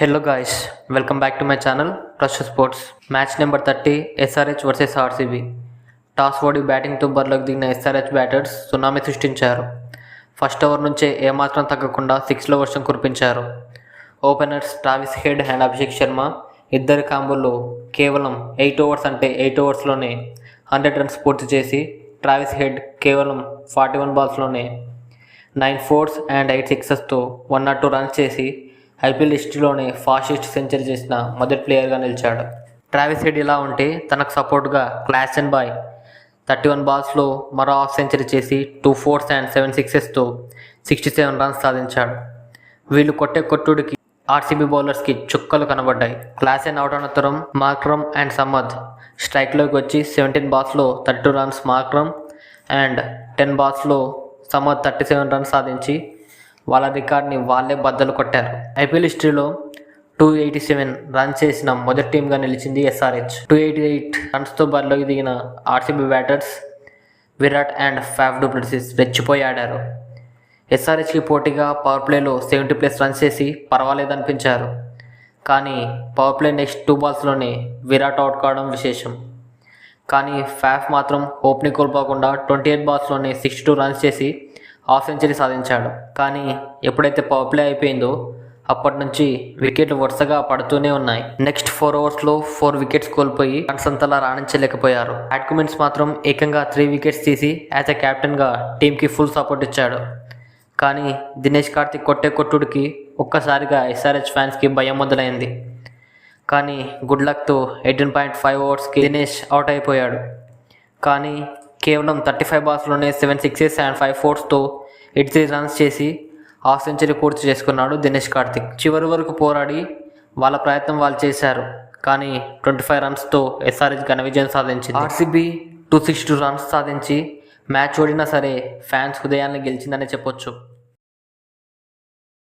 Hello guys welcome back to my channel rush sports match number thirty SRH versus RCB toss ఓడి బ్యాటింగ్తో బరిలోకి దిగిన SRH batters tsunami సృష్టించారు. First over నుంచే ఏమాత్రం తగ్గకుండా సిక్స్లో వర్షం కురిపించారు. Openers Travis Head and Abhishek Sharma ఇద్దరి కాంబోల్లో కేవలం ఎయిట్ ఓవర్స్ అంటే ఎయిట్ ఓవర్స్లోనే హండ్రెడ్ రన్స్ పూర్తి చేసి ట్రావిస్ హెడ్ కేవలం ఫార్టీ వన్ బాల్స్లోనే నైన్ ఫోర్స్ అండ్ ఎయిట్ సిక్సెస్తో వన్ నాట్ టూ రన్స్ చేసి ఐపీఎల్ హిస్టరీలోనే ఫాస్టెస్ట్ సెంచరీ చేసిన మొదటి ప్లేయర్గా నిలిచాడు. ట్రావిస్ హెడ్ ఇలా ఉంటే తనకు సపోర్ట్గా Klaasen bye thirty one బాల్స్లో మరో హాఫ్ సెంచరీ చేసి టూ ఫోర్స్ అండ్ సెవెన్ సిక్సెస్తో సిక్స్టీ సెవెన్ రన్స్ సాధించాడు. వీళ్ళు కొట్టే కొట్టుడికి ఆర్సీబీ బౌలర్స్కి చుక్కలు కనబడ్డాయి. క్లాస్ అండ్ అవుట్ అనంతరం మార్క్రమ్ అండ్ సమ్మద్ స్ట్రైక్లోకి వచ్చి seventeen బాల్స్లో thirty two runs Markram and ten బాల్స్లో Samad thirty seven runs సాధించి వాళ్ళ రికార్డ్ని వాళ్ళే బద్దలు కొట్టారు. ఐపీఎల్ హిస్టరీలో టూ ఎయిటీ సెవెన్ రన్ చేసిన మొదటి టీంగా నిలిచింది ఎస్ఆర్హెచ్. టూ ఎయిటీ ఎయిట్ రన్స్తో బరిలోకి దిగిన RCB batters Virat and Faf du Plessis రెచ్చిపోయి ఆడారు. ఎస్ఆర్హెచ్కి పోటీగా పవర్ ప్లేలో సెవెంటీ ప్లస్ రన్స్ చేసి పర్వాలేదనిపించారు. కానీ పవర్ ప్లే నెక్స్ట్ టూ బాల్స్లోనే విరాట్ అవుట్ కావడం విశేషం. కానీ ఫ్యాఫ్ మాత్రం ఓపెనింగ్ కోల్పోకుండా ట్వంటీ ఎయిట్ బాల్స్లోనే సిక్స్టీ టూ రన్స్ చేసి హాఫ్ సెంచరీ సాధించాడు. కానీ ఎప్పుడైతే పవర్ ప్లే అయిపోయిందో అప్పటి నుంచి వికెట్లు వరుసగా పడుతూనే ఉన్నాయి. నెక్స్ట్ ఫోర్ ఓవర్స్లో ఫోర్ వికెట్స్ కోల్పోయి రన్స్ అంతలా రాణించలేకపోయారు. అడ్కుమెంట్స్ మాత్రం ఏకంగా త్రీ వికెట్స్ తీసి యాజ్ ఎ కెప్టెన్గా టీంకి ఫుల్ సపోర్ట్ ఇచ్చాడు. కానీ దినేష్ కార్తిక్ కొట్టే కొట్టుడికి ఒక్కసారిగా ఎస్ఆర్హెచ్ ఫ్యాన్స్కి భయం మొదలైంది. కానీ గుడ్ లక్తో ఎయిటీన్ పాయింట్ ఫైవ్ ఓవర్స్కి దినేష్ అవుట్ అయిపోయాడు. కానీ కేవలం థర్టీ ఫైవ్ బాల్స్లోనే సెవెన్ సిక్సెస్ అండ్ ఫైవ్ ఫోర్స్తో ఎయిట్ త్రీ రన్స్ చేసి హాఫ్ సెంచరీ పూర్తి చేసుకున్నాడు దినేష్ కార్తిక్. చివరి వరకు పోరాడి వాళ్ళ ప్రయత్నం వాళ్ళు చేశారు. కానీ ట్వంటీ ఫైవ్ రన్స్తో ఎస్ఆర్హెచ్ ఘన విజయం సాధించింది. RCB two sixty two runs సాధించి మ్యాచ్ ఓడినా సరే ఫ్యాన్స్ హృదయాన్ని గెలిచిందనే చెప్పొచ్చు.